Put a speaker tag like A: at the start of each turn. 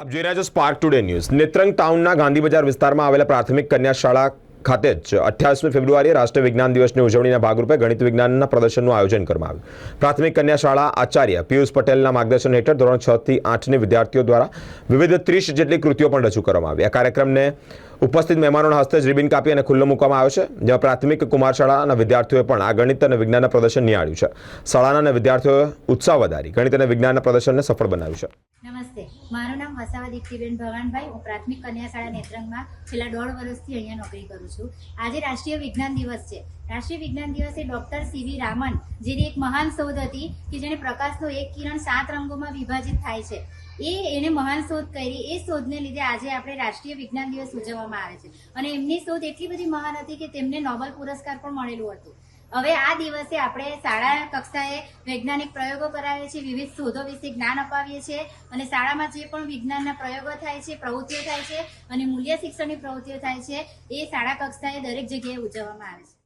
A: આપ જોઈ રહ્યા છો સ્પાર્ક ટુડે ન્યૂઝ નેત્રંગ ટાઉનના ગાંધી બજાર વિસ્તારમાં આવેલા પ્રાથમિક કન્યા શાળા ખાતે જ અઠ્યાવીસમી ફેબ્રુઆરીએ રાષ્ટ્રીય વિજ્ઞાન દિવસની ઉજવણીના ભાગરૂપે ગણિત વિજ્ઞાનના પ્રદર્શનનું આયોજન કરવામાં આવ્યું. પ્રાથમિક કન્યા શાળા આચાર્ય પિયુષ પટેલના માર્ગદર્શન હેઠળ ધોરણ છ થી આઠની વિદ્યાર્થીઓ દ્વારા વિવિધ ત્રીસ જેટલી કૃતિઓ પણ રજૂ કરવામાં આવી. આ કાર્યક્રમને ઉપસ્થિત મહેમાનોના હસ્તે જ રિબિન કાપી અને ખુલ્લો મૂકવામાં આવ્યો છે, જેમાં પ્રાથમિક કુમાર શાળાના વિદ્યાર્થીઓએ પણ આ ગણિત અને વિજ્ઞાનના પ્રદર્શન નિહાળ્યું છે. શાળાના અને વિદ્યાર્થીઓએ ઉત્સાહ વધારી, ગણિત અને વિજ્ઞાનના પ્રદર્શનને સફળ બનાવ્યું છે.
B: નમસ્તે, મારું નામ વસાવા દીપ્તિબેન ભવાનભાઈ. હું પ્રાથમિક કન્યા શાળા નેત્રંગમાં છેલ્લા દોઢ વર્ષથી અહીંયા નોકરી કરું છું. આજે રાષ્ટ્રીય વિજ્ઞાન દિવસ છે. રાષ્ટ્રીય વિજ્ઞાન દિવસે ડોક્ટર સીવી રામન, જેની એક મહાન શોધ હતી કે જેણે પ્રકાશનો એક કિરણ સાત રંગોમાં વિભાજિત થાય છે. એ એને મહાન શોધ કરી. એ શોધને લીધે આજે આપણે રાષ્ટ્રીય વિજ્ઞાન દિવસ ઉજવવામાં આવે છે. અને એમની શોધ એટલી બધી મહાન હતી કે તેમને નોબલ પુરસ્કાર પણ મળેલું હતું. હવે આ દિવસે આપણે શાળા કક્ષાએ વૈજ્ઞાનિક પ્રયોગો કરાવીએ છીએ, વિવિધ શોધો વિશે જ્ઞાન અપાવીએ છીએ અને શાળામાં જે પણ વિજ્ઞાનના પ્રયોગો થાય છે, પ્રવૃત્તિઓ થાય છે અને મૂલ્ય શિક્ષણની પ્રવૃત્તિઓ થાય છે, એ શાળા કક્ષાએ દરેક જગ્યાએ ઉજવવામાં આવે છે.